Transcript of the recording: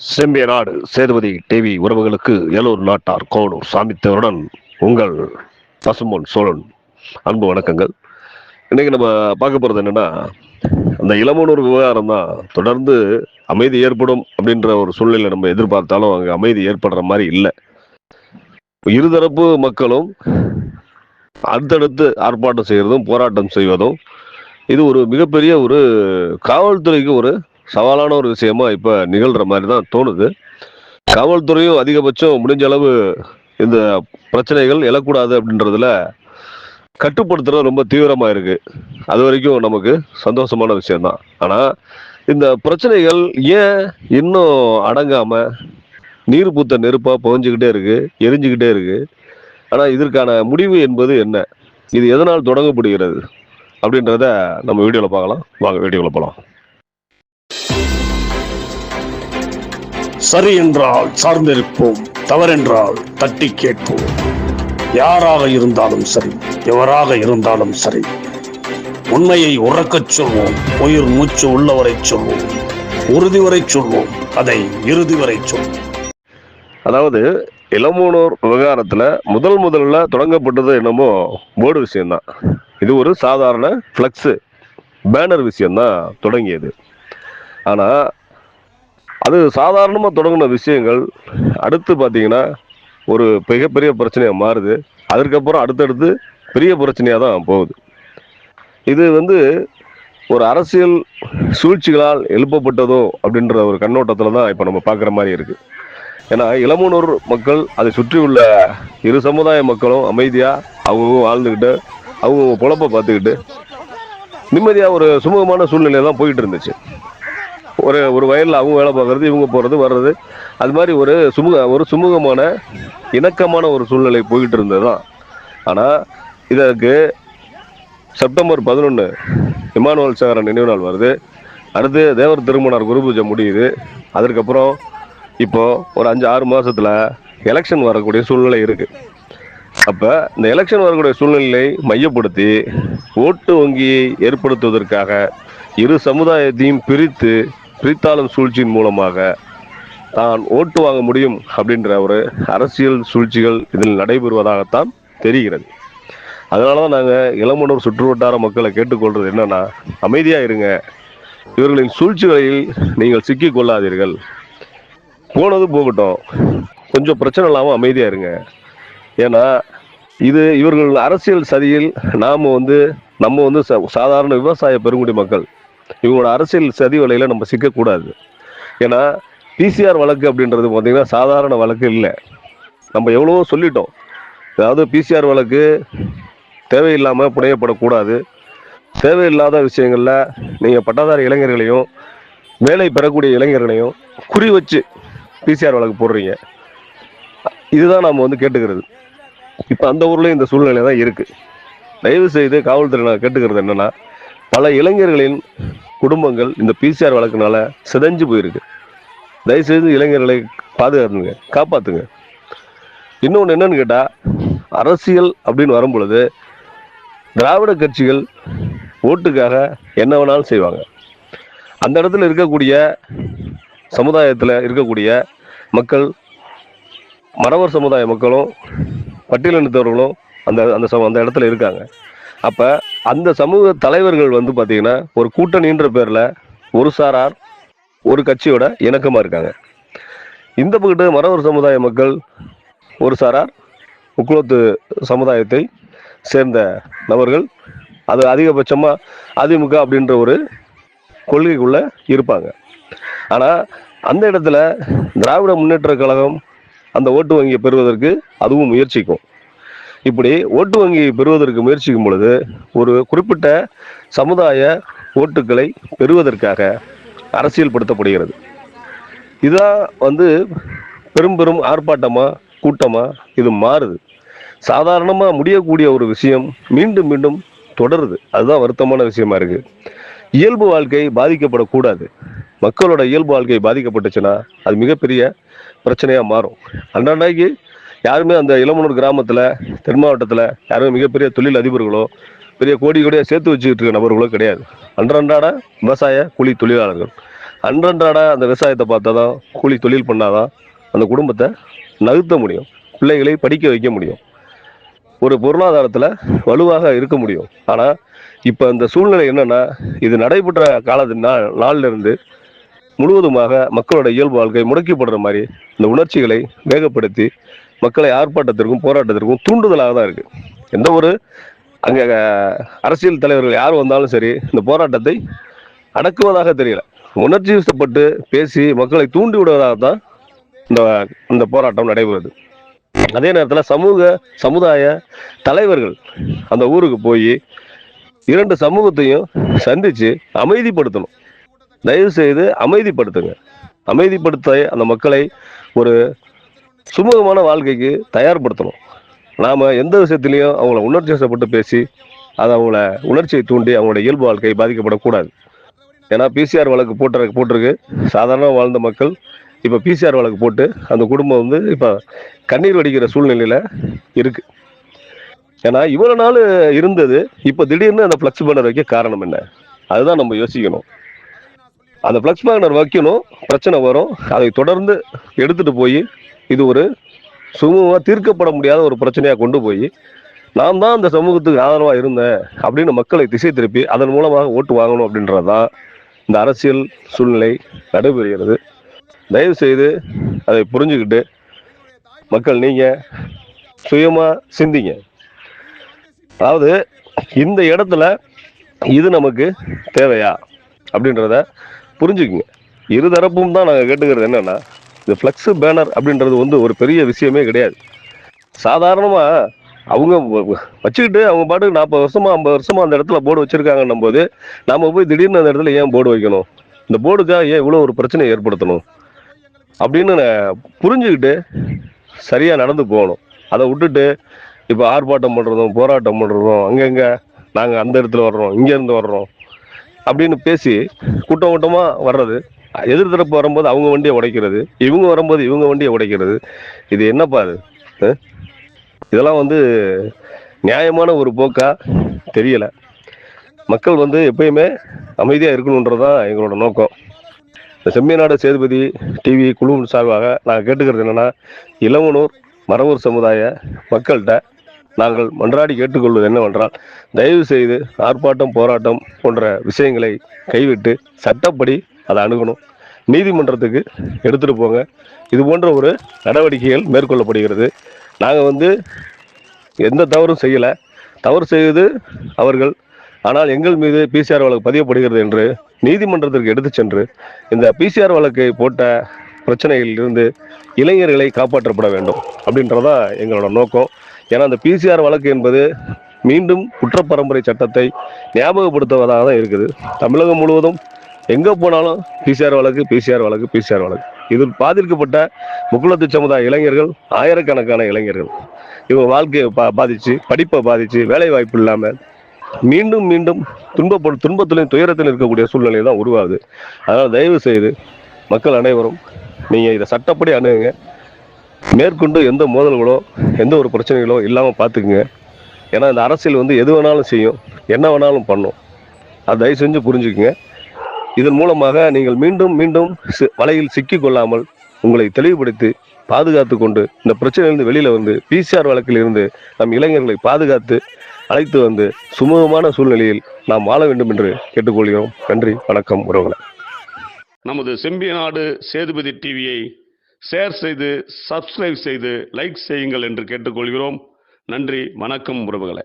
செம்பிய நாடு சேதுபதி டிவி உறவுகளுக்கு ஏலூர் நாட்டார் கோனூர் சாமித்தவருடன் உங்கள் பசும்பொன் சோழன். அன்பு வணக்கங்கள். இன்றைக்கி நம்ம பார்க்க போகிறது என்னன்னா அந்த இளமனூர் விவகாரம் தான் தொடர்ந்து அமைதி ஏற்படும் அப்படின்ற ஒரு சூழ்நிலை நம்ம எதிர்பார்த்தாலும் அங்கே அமைதி ஏற்படுற மாதிரி இல்லை. இருதரப்பு மக்களும் அடுத்தடுத்து ஆர்ப்பாட்டம் செய்கிறதும் போராட்டம் செய்வதும் இது ஒரு மிகப்பெரிய ஒரு காவல்துறைக்கு ஒரு சவாலான ஒரு விஷயமா இப்போ நிகழ்கிற மாதிரி தான் தோணுது. காவல்துறையும் அதிகபட்சம் முடிஞ்ச அளவு இந்த பிரச்சனைகள் எழக்கூடாது அப்படின்றதுல கட்டுப்படுத்துறது ரொம்ப தீவிரமாக இருக்கு. அது வரைக்கும் நமக்கு சந்தோஷமான விஷயம்தான். ஆனால் இந்த பிரச்சனைகள் ஏன் இன்னும் அடங்காமல் நீர் பூத்த நெருப்பாக புகஞ்சிக்கிட்டே இருக்கு எரிஞ்சுக்கிட்டே இருக்கு? ஆனால் இதற்கான முடிவு என்பது என்ன? இது எதனால் தொடங்கப்படுகிறது? அப்படின்றத நம்ம வீடியோவில் பார்க்கலாம். வாங்க வீடியோவில் போகலாம் சரி என்றால் சார்ந்திருப்போம் தவறென்றால் தட்டி கேட்போம். யாராக இருந்தாலும் சரி எவராக இருந்தாலும் சரி உண்மையை உறக்கச் சொல்வோம் உயிர் மூச்சு உள்ளவரை சொல்வோம் உறுதி வரை சொல்வோம் அதை இறுதி வரை சொல்வோம். அதாவது இளமூனூர் விவகாரத்துல முதல் முதல்ல தொடங்கப்பட்டது என்னமோ போர்டு விஷயம்தான். இது ஒரு சாதாரண ஃப்ளக்ஸு பேனர் விஷயம்தான் தொடங்கியது. ஆனா அது சாதாரணமாக தொடங்கின விஷயங்கள். அடுத்து பார்த்தீங்கன்னா ஒரு மிகப்பெரிய பிரச்சனையாக மாறுது. அதுக்கப்புறம் அடுத்தடுத்து பெரிய பிரச்சனையாக தான் போகுது. இது வந்து ஒரு அரசியல் சூழ்ச்சிகளால் எழுப்பப்பட்டதோ அப்படின்ற ஒரு கண்ணோட்டத்தில் தான் இப்போ நம்ம பார்க்குற மாதிரி இருக்குது ஏன்னா இளமுனூர் மக்கள் அதை சுற்றி உள்ள இரு சமுதாய மக்களும் அமைதியாக அவங்க வாழ்ந்துக்கிட்டு அவங்க பொழப்ப பார்த்துக்கிட்டு நிம்மதியாக ஒரு சுமூகமான சூழ்நிலையில தான் போயிட்டு இருந்துச்சு. ஒரு ஒரு வயலில் அவங்க வேலை பார்க்கறது இவங்க போகிறது வர்றது. அது மாதிரி ஒரு சுமூக ஒரு சுமூகமான இணக்கமான ஒரு சூழ்நிலை போயிட்டு இருந்தது தான் ஆனால் இதற்கு செப்டம்பர் பதினொன்று இமானுவல் சாகரன் நினைவு நாள் வருது. அடுத்து தேவர் திருமணார் குரு பூஜை முடியுது. அதற்கப்புறம் இப்போ ஒரு அஞ்சு ஆறு மாதத்தில் எலெக்ஷன் வரக்கூடிய சூழ்நிலை இருக்குது அப்போ இந்த எலெக்ஷன் வரக்கூடிய சூழ்நிலையை மையப்படுத்தி ஓட்டு வங்கியை ஏற்படுத்துவதற்காக இரு சமுதாயத்தையும் பிரித்து பிரித்தாளும் சூழ்ச்சியின் மூலமாக தான் ஓட்டு வாங்க முடியும் அப்படின்ற ஒரு அரசியல் சூழ்ச்சிகள் இதில் நடைபெறுவதாகத்தான் தெரிகிறது. அதனால தான் நாங்கள் இளமனூர் சுற்றுவட்டார மக்களை கேட்டுக்கொள்வது என்னன்னா அமைதியாக இருங்க. இவர்களின் சூழ்ச்சிகளில் நீங்கள் சிக்கிக் கொள்ளாதீர்கள் போனது போகட்டும். கொஞ்சம் பிரச்சனை இல்லாமல் அமைதியாக இருங்க. ஏன்னா இது இவர்கள் அரசியல் சதியில் நாம் வந்து நம்ம வந்து ச- சாதாரண விவசாய பெருங்குடி மக்கள் இவங்களோட அரசியல் சதி வலையில நம்ம சிக்கக்கூடாது. ஏன்னா பிசிஆர் வழக்கு அப்படின்றது பார்த்திங்கன்னா சாதாரண வழக்கு இல்லை. நம்ம எவ்வளவோ சொல்லிட்டோம். அதாவது பிசிஆர் வழக்கு தேவையில்லாமல் புனையப்படக்கூடாது. தேவையில்லாத விஷயங்களில் நீங்கள் பட்டாதாரி இளைஞர்களையும் வேலை பெறக்கூடிய இளைஞர்களையும் குறி வச்சு பிசிஆர் வழக்கு போடுறீங்க. இதுதான் நம்ம வந்து கேட்டுக்கிறது. இப்போ அந்த ஊர்லேயும் இந்த சூழ்நிலை தான் இருக்குது தயவு செய்து காவல்துறை நான் கேட்டுக்கிறது என்னென்னா பல இளைஞர்களின் குடும்பங்கள் இந்த பிசிஆர் வழக்குனால சிதைஞ்சு போயிருக்கு. தயவுசெய்து இளைஞர்களை பாதுகாத்துங்க காப்பாத்துங்க. இன்னொன்று என்னன்னு கேட்டால் அரசியல் அப்படின்னு வரும் பொழுது திராவிட கட்சிகள் ஓட்டுக்காக என்ன வேணாலும் செய்வாங்க. அந்த இடத்துல இருக்கக்கூடிய சமுதாயத்தில் இருக்கக்கூடிய மக்கள் மறவர் சமுதாய மக்களும் பட்டியலினத்தவர்களும் அந்த அந்த சம- அந்த இடத்துல இருக்காங்க. அப்போ அந்த சமூக தலைவர்கள் வந்து பார்த்தீங்கன்னா ஒரு கூட்டணின்ற பேரில் ஒரு சாரார் ஒரு கட்சியோட இணக்கமாக இருக்காங்க. இந்த பக்கத்து மறவர் சமுதாய மக்கள் ஒரு சாரார் முக்குளத்து சமுதாயத்தை சேர்ந்த நபர்கள் அது அதிகபட்சமாக அதிமுக அப்படின்ற ஒரு கொள்கைக்குள்ளே இருப்பாங்க. ஆனால் அந்த இடத்துல திராவிட முன்னேற்ற கழகம் அந்த ஓட்டு வங்கியை பெறுவதற்கு அதுவும் முயற்சிக்கும். இப்படி ஓட்டு வங்கியை பெறுவதற்கு முயற்சிக்கும் பொழுது ஒரு குறிப்பிட்ட சமுதாய ஓட்டுக்களை பெறுவதற்காக அரசியல்படுத்தப்படுகிறது. இதுதான் வந்து பெரும் பெரும் ஆர்ப்பாட்டமாக கூட்டமாக இது மாறுது. சாதாரணமாக முடியக்கூடிய ஒரு விஷயம் மீண்டும் மீண்டும் தொடருது. அதுதான் வருத்தமான விஷயமா இருக்கு. இயல்பு வாழ்க்கை பாதிக்கப்படக்கூடாது. மக்களோட இயல்பு வாழ்க்கை பாதிக்கப்பட்டுச்சுன்னா அது மிகப்பெரிய பிரச்சனையாக மாறும். அன்றாண்டாக்கி யாருமே அந்த இளமனூர் கிராமத்தில் தென் மாவட்டத்தில் யாருமே மிகப்பெரிய தொழில் அதிபர்களோ பெரிய கோடி கோடியாக சேர்த்து வச்சுக்கிட்டு இருக்க நபர்களோ கிடையாது. அன்றாட விவசாய கூலி தொழிலாளர்கள். அன்றன்றாட அந்த விவசாயத்தை பார்த்தா தான் கூலி தொழில் பண்ணாதான் அந்த குடும்பத்தை நகர்த்த முடியும் பிள்ளைகளை படிக்க வைக்க முடியும். ஒரு பொருளாதாரத்தில் வலுவாக இருக்க முடியும். ஆனால் இப்போ இந்த சூழ்நிலை என்னென்னா இது நடைபெற்ற காலத்து நாள் நாள்ல இருந்து முழுவதுமாக மக்களோட இயல்பு வாழ்க்கை முடக்கிப்படுற மாதிரி இந்த உணர்ச்சிகளை வேகப்படுத்தி மக்களை ஆர்ப்பாட்டத்திற்கும் போராட்டத்திற்கும் தூண்டுதலாக தான் இருக்கு. எந்த ஒரு அங்கே அரசியல் தலைவர்கள் யார் வந்தாலும் சரி இந்த போராட்டத்தை அடக்குவதாக தெரியல. உணர்ச்சி வசப்பட்டு பேசி மக்களை தூண்டி விடுவதாக தான் இந்த இந்த போராட்டம் நடைபெறுது. அதே நேரத்தில் சமூக சமுதாய தலைவர்கள் அந்த ஊருக்கு போய் இரண்டு சமூகத்தையும் சந்திச்சு அமைதிப்படுத்தணும். தயவு செய்து அமைதிப்படுத்துங்க. அமைதிப்படுத்த அந்த மக்களை ஒரு சுமூகமான வாழ்க்கைக்கு தயார்படுத்தணும். நாம் எந்த விஷயத்துலையும் அவங்கள உணர்ச்சி வசப்பட்டு பேசி அதை அவங்கள உணர்ச்சியை தூண்டி அவங்களோட இயல்பு வாழ்க்கை பாதிக்கப்படக்கூடாது. ஏன்னா பிசிஆர் வழக்கு போட்டு போட்டிருக்கு. சாதாரண வாழ்ந்த மக்கள் இப்போ பிசிஆர் வழக்கு போட்டு அந்த குடும்பம் வந்து இப்போ கண்ணீர் வடிக்கிற சூழ்நிலையில் இருக்குது ஏன்னா இவ்வளோ நாள் இருந்தது இப்போ திடீர்னு அந்த ஃப்ளக்ஸ் பேனர் வைக்க காரணம் என்ன? அதுதான் நம்ம யோசிக்கணும். அந்த ஃப்ளக்ஸ் பேனர் வைக்கணும் பிரச்சனை வரும் அதை தொடர்ந்து எடுத்துகிட்டு போய் இது ஒரு சுமூகமாக தீர்க்கப்பட முடியாத ஒரு பிரச்சனையாக கொண்டு போய் நான் தான் அந்த சமூகத்துக்கு ஆதரவாக இருந்தேன் அப்படின்னு மக்களை திசை திருப்பி அதன் மூலமாக ஓட்டு வாங்கணும் அப்படின்றது தான் இந்த அரசியல் சூழ்நிலை நடைபெறுகிறது. தயவு செய்து அதை புரிஞ்சுக்கிட்டு மக்கள் நீங்கள் சுயமாக சிந்திங்க. அதாவது இந்த இடத்துல இது நமக்கு தேவையா அப்படின்றத புரிஞ்சுக்குங்க. இருதரப்பும் தான் நாங்கள் கேட்டுக்கிறது என்னென்னா இந்த ஃப்ளக்ஸு பேனர் அப்படின்றது வந்து ஒரு பெரிய விஷயமே கிடையாது. சாதாரணமாக அவங்க வ- வச்சுக்கிட்டு அவங்க பாட்டுக்கு நாற்பது வருஷமா ஐம்பது வருஷமா அந்த இடத்துல போர்டு வச்சிருக்காங்கன்னும் போது நாம போய் திடீர்னு அந்த இடத்துல ஏன் போர்டு வைக்கணும்? இந்த போர்டுக்காக ஏன் இவ்வளோ ஒரு பிரச்சனையை ஏற்படுத்தணும்? அப்படின்னு புரிஞ்சுக்கிட்டு சரியாக நடந்து போகணும். அதை விட்டுட்டு இப்போ ஆர்ப்பாட்டம் பண்ணுறதும் போராட்டம் பண்ணுறதும் அங்கங்கே நாங்கள் அந்த இடத்துல வர்றோம் இங்கேருந்து வர்றோம் அப்படின்னு பேசி கூட்டம் கூட்டமாக வர்றது எதிர்த்தரப்பு வரும்போது அவங்க வண்டியை உடைக்கிறது இவங்க வரும்போது இவங்க வண்டியை உடைக்கிறது. இது என்னப்பா அது? இதெல்லாம் வந்து நியாயமான ஒரு போக்கா? தெரியல. மக்கள் வந்து எப்பயுமே அமைதியாக இருக்கணுன்றதான் எங்களோட நோக்கம். இந்த செம்மியநாடு சேதுபதி டிவி குழு சார்பாக நாங்கள் கேட்டுக்கிறது என்னன்னா இளவனூர் மரவூர் சமுதாய மக்கள்கிட்ட நாங்கள் மன்றாடி கேட்டுக்கொள்வது என்னவென்றால் தயவு செய்து ஆர்ப்பாட்டம் போராட்டம் போன்ற விஷயங்களை கைவிட்டு சட்டப்படி அதை அணுகணும். நீதிமன்றத்துக்கு எடுத்துட்டு போங்க. இது போன்ற ஒரு நடவடிக்கைகள் மேற்கொள்ளப்படுகிறது. நாங்கள் வந்து எந்த தவறும் செய்யலை. தவறு செய்து அவர்கள் ஆனால் எங்கள் மீது பிசிஆர் வழக்கு பதியப்படுகிறது என்று நீதிமன்றத்திற்கு எடுத்து சென்று இந்த பிசிஆர் வழக்கை போட்ட பிரச்சனைகளில் இருந்து இளைஞர்களை காப்பாற்றப்பட வேண்டும் அப்படின்றதான் எங்களோட நோக்கம். ஏன்னா அந்த பிசிஆர் வழக்கு என்பது மீண்டும் குற்றப்பரம்பரை சட்டத்தை ஞாபகப்படுத்துவதாக தான் இருக்குது. தமிழகம் முழுவதும் எங்கே போனாலும் பிசிஆர் வழக்கு பிசிஆர் வழக்கு பிசிஆர் வழக்கு. இதில் பாதிக்கப்பட்ட முக்குளத்து சமுதாய இளைஞர்கள் ஆயிரக்கணக்கான இளைஞர்கள். இவங்க வாழ்க்கையை பா பாதிச்சு படிப்பை பாதிச்சு வேலை வாய்ப்பு இல்லாமல் மீண்டும் மீண்டும் துன்பப்படும் துன்பத்திலையும் துயரத்தில் இருக்கக்கூடிய சூழ்நிலை தான் உருவாகுது. அதனால் தயவு செய்து மக்கள் அனைவரும் நீங்கள் இதை சட்டப்படி அணுகுங்க. மேற்கொண்டு எந்த மோதல்களோ எந்த ஒரு பிரச்சனைகளோ இல்லாமல் பார்த்துக்குங்க. ஏன்னா இந்த அரசியல் வந்து எது வேணாலும் செய்யும் என்ன வேணாலும் பண்ணும். அதை தயவு செஞ்சு புரிஞ்சுக்குங்க. இதன் மூலமாக நீங்கள் மீண்டும் மீண்டும் வலையில் சிக்கி கொள்ளாமல் உங்களை தெளிவுபடுத்தி பாதுகாத்து கொண்டு இந்த பிரச்சனையிலிருந்து வெளியில் வந்து பிசிஆர் வழக்கில் இருந்து நம் இளைஞர்களை பாதுகாத்து அழைத்து வந்து சுமூகமான சூழ்நிலையில் நாம் வாழ வேண்டும் என்று கேட்டுக்கொள்கிறோம். நன்றி வணக்கம் உறவுகளை. நமது செம்பிய நாடு சேதுபதி டிவியை ஷேர் செய்து சப்ஸ்கிரைப் செய்து லைக் செய்யுங்கள் என்று கேட்டுக்கொள்கிறோம். நன்றி வணக்கம் உறவுகளை.